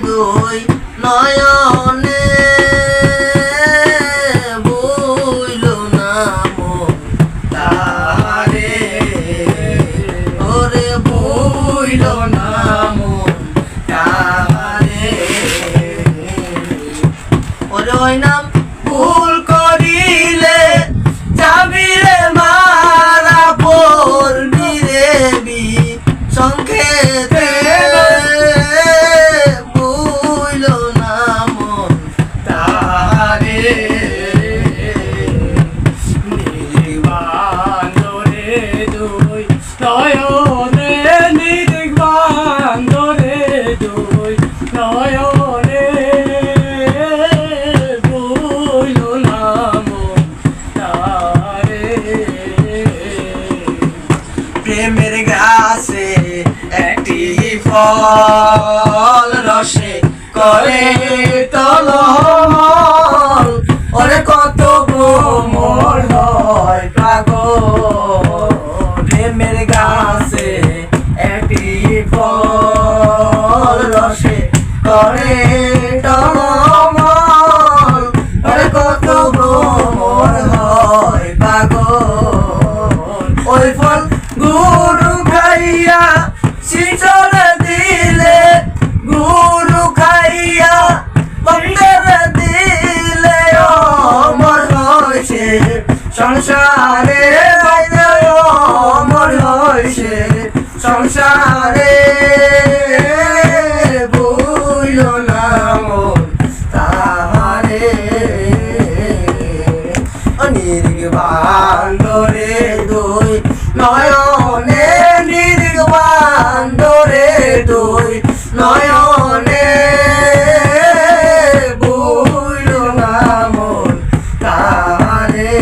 দুই নয়নে বইল নাম তারে ওরে বইল নাম তারে ওরে ওই নাম প্রেমের গাছে একটি ফল রসে করে তল ওরে কত কোমল হয় পাগ প্রেমের গাছে একটি ফল রসে করে কত কোমল হয় পাগল। ওই ফল বান্দরে দুই নয়নে নির্বান্দরে দুই নয়নে বুইল নামন তারে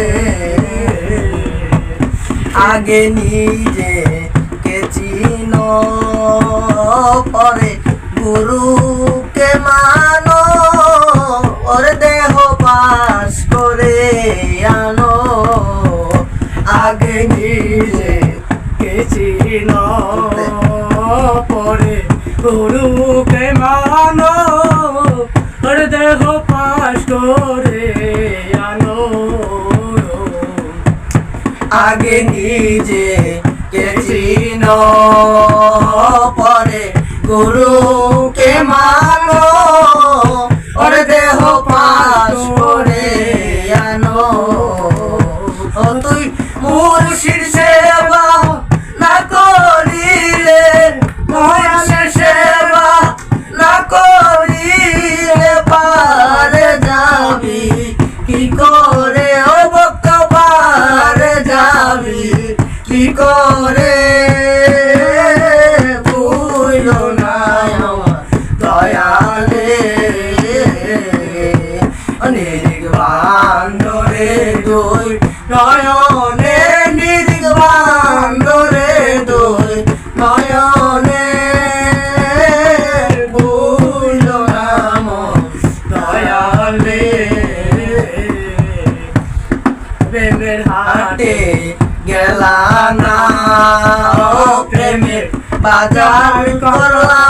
আগে নিজে আনো ওরে দেহ পাশ করে আনো আগে নিজে কে চিনো পরে গুরু কে মা প্রেমের হাটে গেলা না। প্রেমের বাজার করলা